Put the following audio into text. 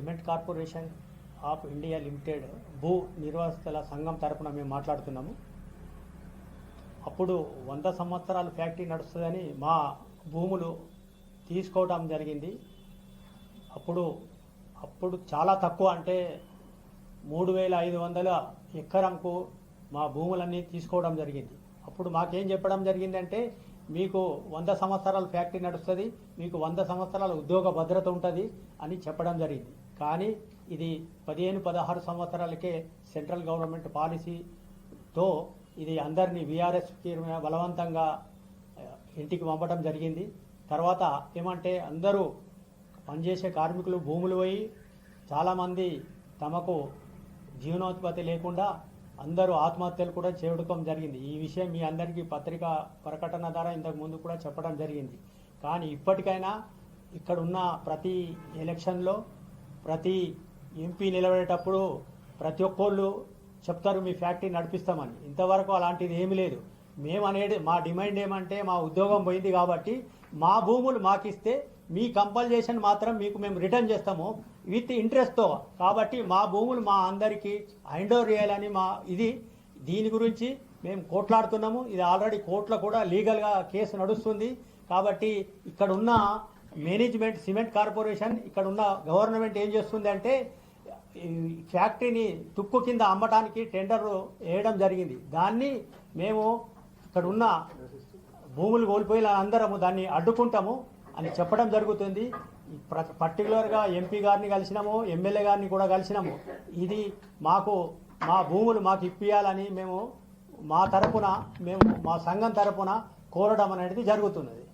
Cement Corporation of India Limited భూ నిర్వాసితుల సంఘం తరపున మేము మాట్లాడుతున్నాము. అప్పుడు వంద సంవత్సరాలు ఫ్యాక్టరీ నడుస్తుందని మా భూములు తీసుకోవడం జరిగింది. అప్పుడు అప్పుడు చాలా తక్కువ అంటే మూడు వేల ఐదు వందల ఎకరంకు మా భూములన్నీ తీసుకోవడం జరిగింది. అప్పుడు మాకేం చెప్పడం జరిగిందంటే మీకు వంద సంవత్సరాల ఫ్యాక్టరీ నడుస్తుంది మీకు వంద సంవత్సరాల ఉద్యోగ భద్రత ఉంటుంది అని చెప్పడం జరిగింది. కానీ ఇది పదిహేను పదహారు సంవత్సరాలకే సెంట్రల్ గవర్నమెంట్ పాలసీతో ఇది అందరినీ వీఆర్ఎస్కి బలవంతంగా ఇంటికి పంపడం జరిగింది. తర్వాత ఏమంటే అందరూ పనిచేసే కార్మికులు భూములు పోయి చాలామంది తమకు జీవనోత్పత్తి లేకుండా అందరూ ఆత్మహత్యలు కూడా చేయడం జరిగింది. ఈ విషయం మీ అందరికీ పత్రికా ప్రకటన ద్వారా ఇంతకు ముందు కూడా చెప్పడం జరిగింది. కానీ ఇప్పటికైనా ఇక్కడ ఉన్న ప్రతి ఎలక్షన్లో ప్రతి ఎంపీ నిలబడేటప్పుడు ప్రతి ఒక్కళ్ళు చెప్తారు మీ ఫ్యాక్టరీ నడిపిస్తామని. ఇంతవరకు అలాంటిది ఏమీ లేదు. మేము అనేది మా డిమాండ్ ఏమంటే మా ఉద్యోగం పోయింది కాబట్టి మా భూములు మాకు ఇస్తే మీ కంపల్సేషన్ మాత్రం మీకు మేము రిటర్న్ చేస్తాము విత్ ఇంట్రెస్ట్తో. కాబట్టి మా భూములు మా అందరికీ హైండోర్ చేయాలని మా ఇది. దీని గురించి మేము కోట్లాడుతున్నాము. ఇది ఆల్రెడీ కోర్టులో కూడా లీగల్గా కేసు నడుస్తుంది. కాబట్టి ఇక్కడ ఉన్న మేనేజ్మెంట్ సిమెంట్ కార్పొరేషన్ ఇక్కడ ఉన్న గవర్నమెంట్ ఏం చేస్తుంది అంటే ఫ్యాక్టరీని తుక్కు కింద అమ్మటానికి టెండర్ వేయడం జరిగింది. దాన్ని మేము ఇక్కడ ఉన్న భూములు కోల్పోయిన అందరము దాన్ని అడ్డుకుంటాము అని చెప్పడం జరుగుతుంది. ప్ర- పర్టికులర్గా ఎంపీ గారిని కలిసినాము ఎమ్మెల్యే గారిని కూడా కలిసినాము. ఇది మాకు మా భూములు మాకు ఇప్పియాలని మేము మా తరపున మేము మా సంఘం తరపున కోరడం అనేది జరుగుతున్నది.